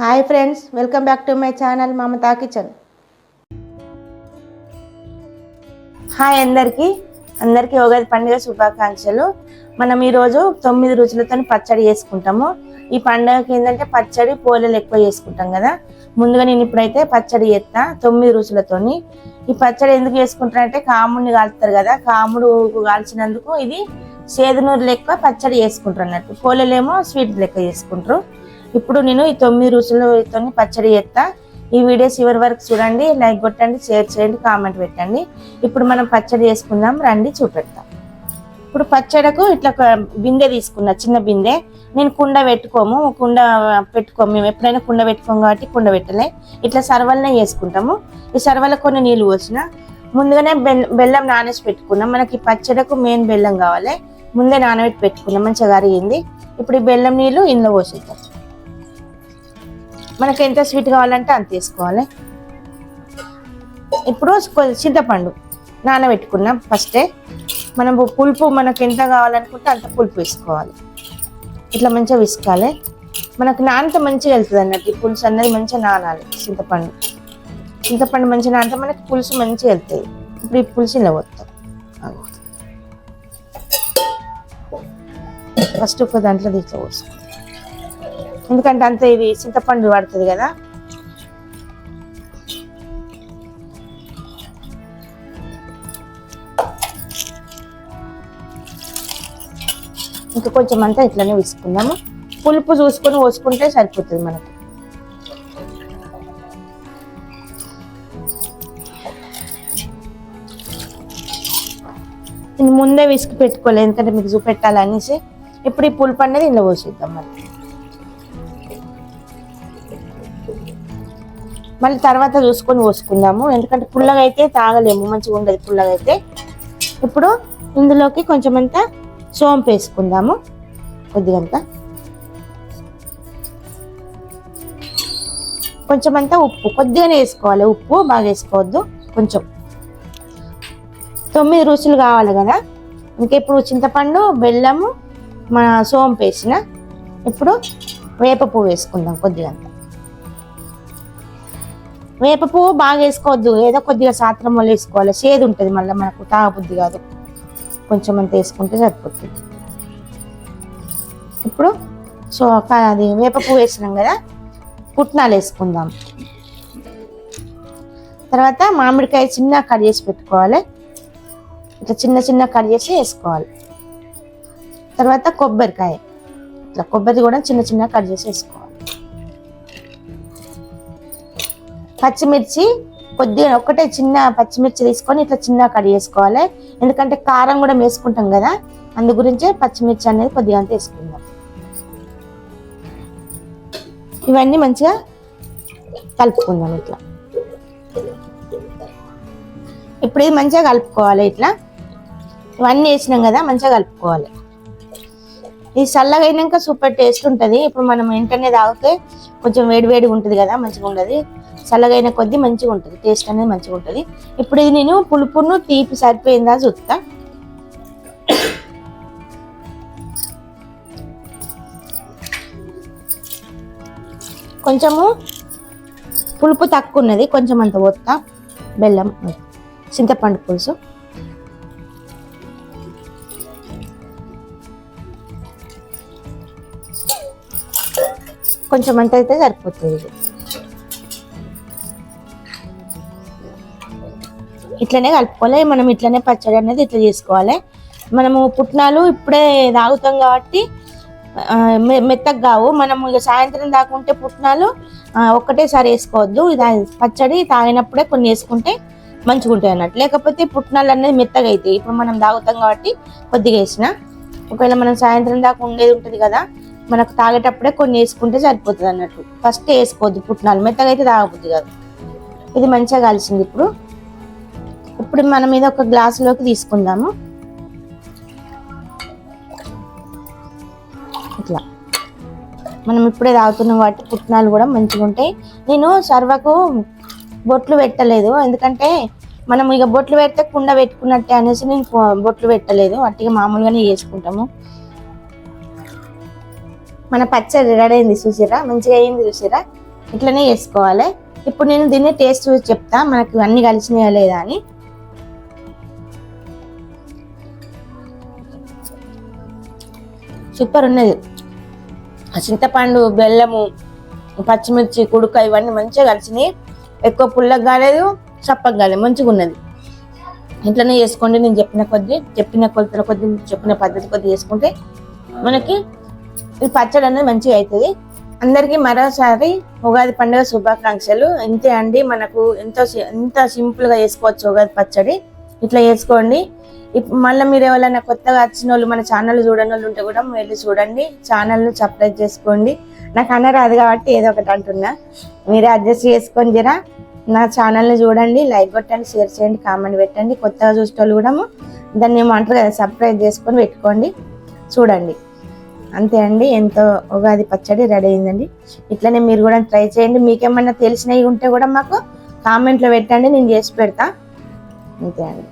Hi friends welcome back to my channel Mamata kitchen. Hi అందరికీ. అందరికీ ఉగాది పండుగ శుభాకాంక్షలు. మనం ఈరోజు తొమ్మిది రుచులతో పచ్చడి చేసుకుంటాము. ఈ పండుగకి ఏంటంటే పచ్చడి పోలేలు ఎక్కువ చేసుకుంటాం కదా. ముందుగా నేను ఇప్పుడైతే పచ్చడి చేస్తా తొమ్మిది రుచులతోని. ఈ పచ్చడి ఎందుకు చేసుకుంటారంటే కాముడిని కాలుతారు కదా. కాముడు కాల్చినందుకు ఇది సేదునూరు లెక్క పచ్చడి చేసుకుంటారు అన్నట్టు. పోలేలేమో స్వీట్ లెక్క చేసుకుంటారు. ఇప్పుడు నేను ఈ తొమ్మిది రుచులతో పచ్చడి చేస్తా. ఈ వీడియో చివరి వరకు చూడండి లైక్ కొట్టండి షేర్ చేయండి కామెంట్ పెట్టండి. ఇప్పుడు మనం పచ్చడి చేసుకుందాం రండి చూపెడతాం. ఇప్పుడు పచ్చడకు ఇట్లా ఒక బిందె తీసుకున్నా చిన్న బిందె. నేను కుండ పెట్టుకోము కుండ పెట్టుకోము మేము ఎప్పుడైనా కుండ పెట్టుకోము కాబట్టి కుండ పెట్టలే. ఇట్లా సర్వలనే చేసుకుంటాము. ఈ సర్వల కొన్ని నీళ్ళు పోసిన. ముందుగానే బెల్- బెల్లం నానేసి పెట్టుకున్నాం. మనకి పచ్చడకు మెయిన్ బెల్లం కావాలి. ముందే నానబెట్టి పెట్టుకున్నాం మంచిగా కరిగింది. ఇప్పుడు ఈ బెల్లం నీళ్ళు ఇందులో పోసేద్దాం. మనకు ఎంత స్వీట్ కావాలంటే అంత వేసుకోవాలి ఇప్పుడు చింతపండు నానబెట్టుకున్నాం ఫస్టే మనం పులుపు మనకు ఎంత కావాలనుకుంటే అంత పులుపు వేసుకోవాలి. ఇట్లా మంచిగా విసుకాలి. మనకు నానితే మంచిగా వెళ్తుంది అన్నట్టు ఈ పులుసు అన్నది మంచిగా నానాలి చింతపండు. చింతపండు మంచిగా నానితే మనకి పులుసు మంచిగా వెళ్తుంది ఇప్పుడు ఈ పులుసు ఇలా వస్తాం ఫస్ట్ ఒక దాంట్లో దీంట్లో ఎందుకంటే అంత ఇది చింతపండు పడుతుంది కదా. ఇంకా కొంచెం అంతా ఇట్లనే వేసుకుందాము. పులుపు చూసుకొని పోసుకుంటే సరిపోతుంది మనకు. ముందే విసికి పెట్టుకోలేదు ఎందుకంటే మీకు చూపెట్టాలనేసి. ఇప్పుడు ఈ పులుపు అనేది ఇందులో పోసేద్దాం మనం. మళ్ళీ తర్వాత చూసుకొని పోసుకుందాము. ఎందుకంటే పుల్లగా అయితే తాగలేము మంచిగా ఉండదు పుల్లగా అయితే ఇప్పుడు ఇందులోకి కొంచెం అంతా సోంపు వేసుకుందాము. కొద్దిగంత కొంచెం అంతా ఉప్పు కొద్దిగానే వేసుకోవాలి. ఉప్పు బాగా వేసుకోవద్దు కొంచెం. తొమ్మిది రుచులు కావాలి కదా. ఇంకా ఇప్పుడు చింతపండు బెల్లము మన సోంపు వేసిన. ఇప్పుడు వేప పువ్వు వేసుకుందాం కొద్దిగంత వేప పువ్వు బాగా వేసుకోవద్దు. ఏదో కొద్దిగా సాత్రం వల్ల వేసుకోవాలి. చేదు ఉంటుంది మళ్ళీ మనకు తాగబుద్ధి కాదు. కొంచెం అంత వేసుకుంటే సరిపోతుంది. ఇప్పుడు సో అది వేప పువ్వు వేసినాం కదా పుట్నాలు వేసుకుందాం. తర్వాత మామిడికాయ చిన్న కట్ చేసి పెట్టుకోవాలి. ఇట్లా చిన్న చిన్న కట్ చేసి వేసుకోవాలి. తర్వాత కొబ్బరికాయ. ఇట్లా కొబ్బరి కూడా చిన్న చిన్న కట్ చేసి వేసుకోవాలి. పచ్చిమిర్చి కొద్దిగా ఒకటే చిన్న పచ్చిమిర్చి తీసుకొని ఇట్లా చిన్న కట్ చేసుకోవాలి. ఎందుకంటే కారం కూడా వేసుకుంటాం కదా అందు గురించే పచ్చిమిర్చి అనేది కొద్దిగా అంత వేసుకుందాం. ఇవన్నీ మంచిగా కలుపుకుందాం ఇట్లా. ఇప్పుడు ఇది మంచిగా కలుపుకోవాలి ఇట్లా. ఇవన్నీ వేసినాం కదా మంచిగా కలుపుకోవాలి. ఇది చల్లగా అయినాక సూపర్ టేస్ట్ ఉంటుంది. ఇప్పుడు మనం వెంటనే తాగితే కొంచెం వేడివేడిగా ఉంటుంది కదా మంచిగా ఉండదు. చల్లగైన కొద్దీ మంచిగా ఉంటుంది టేస్ట్ అనేది మంచిగా ఉంటుంది. ఇప్పుడు ఇది నేను పులుపును తీపి సరిపోయిందా చూస్తా. కొంచెము పులుపు తక్కువ ఉన్నది కొంచెం అంత పోతా బెల్లం చింతపండు పులుసు. కొంచెం అంత అయితే సరిపోతుంది. ఇది ఇట్లనే కలుపుకోవాలి. మనం ఇట్లనే పచ్చడి అనేది ఇట్లా చేసుకోవాలి. మనము పుట్నాలు ఇప్పుడే తాగుతాం కాబట్టి మె- మెత్తగా కావు. మనము ఇక సాయంత్రం దాకుంటే పుట్నాలు ఒక్కటేసారి వేసుకోవద్దు. ఇది పచ్చడి తాగినప్పుడే కొన్ని వేసుకుంటే మంచిగా ఉంటాయి అన్నట్టు. లేకపోతే పుట్నాలు అనేది మెత్తగా అవుతాయి ఇప్పుడు మనం తాగుతాం కాబట్టి కొద్దిగా వేసిన. ఒకవేళ మనం సాయంత్రం దాకా ఉండేది ఉంటుంది కదా మనకు తాగేటప్పుడే కొన్ని వేసుకుంటే సరిపోతుంది అన్నట్టు. ఫస్ట్ వేసుకోవద్దు పుట్నాలు. మెత్తగా అయితే తాగబుద్ది కాదు. ఇది మంచిగా కలిసింది ఇప్పుడు. ఇప్పుడు మనం ఇది ఒక గ్లాసులోకి తీసుకుందాము. ఇట్లా. మనం ఇప్పుడే తాగుతున్నాం వాటి పుట్నాలు కూడా మంచిగా ఉంటాయి. నేను సర్వకు బొట్లు పెట్టలేదు. ఎందుకంటే మనం ఇక బొట్లు పెడితే కుండ పెట్టుకున్నట్టే అనేసి నేను బొట్లు పెట్టలేదు. అట్టిగా మామూలుగానే చేసుకుంటాము. మన పచ్చడి రెడీ అయింది చూసిరా మంచిగా అయింది చూసిరా ఇట్లనే చేసుకోవాలి. ఇప్పుడు నేను దీన్ని టేస్ట్ చూసి చెప్తా. మనకు అన్ని కలిసినాయా లేదా అని. సూపర్ ఉన్నది. ఆ చింతపండు బెల్లము పచ్చిమిర్చి కుడుక ఇవన్నీ మంచిగా కలిసినాయి. ఎక్కువ పుల్లగా కాలేదు చప్పగా కాలేదు మంచిగా ఉన్నది. ఇంట్లోనే చేసుకోండి నేను చెప్పిన కొద్దీ చెప్పిన కొలతల కొద్దీ చెప్పిన పద్ధతి కొద్దీ చేసుకుంటే మనకి ఈ పచ్చడి అనేది మంచిగా అవుతుంది. అందరికీ మరోసారి ఉగాది పండుగ శుభాకాంక్షలు. ఇంతే అండి మనకు ఎంతో ఎంత సింపుల్గా చేసుకోవచ్చు ఉగాది పచ్చడి. ఇట్లా చేసుకోండి. ఇప్- మళ్ళీ మీరు ఎవరైనా కొత్తగా వచ్చిన వాళ్ళు మన ఛానల్ చూడని వాళ్ళు ఉంటే కూడా వెళ్ళి చూడండి. ఛానల్ను సబ్స్క్రైబ్ చేసుకోండి. నాకు అన్న రాదు కాబట్టి ఏదో ఒకటి అంటున్నా. మీరే అడ్జస్ట్ చేసుకొని జరా నా ఛానల్ని చూడండి. లైక్ కొట్టండి షేర్ చేయండి కామెంట్ పెట్టండి. కొత్తగా చూసేవాళ్ళు కూడా దాన్ని ఏమంటారు కదా సబ్స్క్రైబ్ చేసుకొని పెట్టుకోండి. చూడండి. అంతే అండి. ఎంతో ఉగాది పచ్చడి రెడీ అయిందండి. ఇట్లనే మీరు కూడా ట్రై చేయండి. మీకేమన్నా తెలిసినవి ఉంటే కూడా మాకు కామెంట్లో పెట్టండి. నేను చేసి పెడతా. అంతే అండి.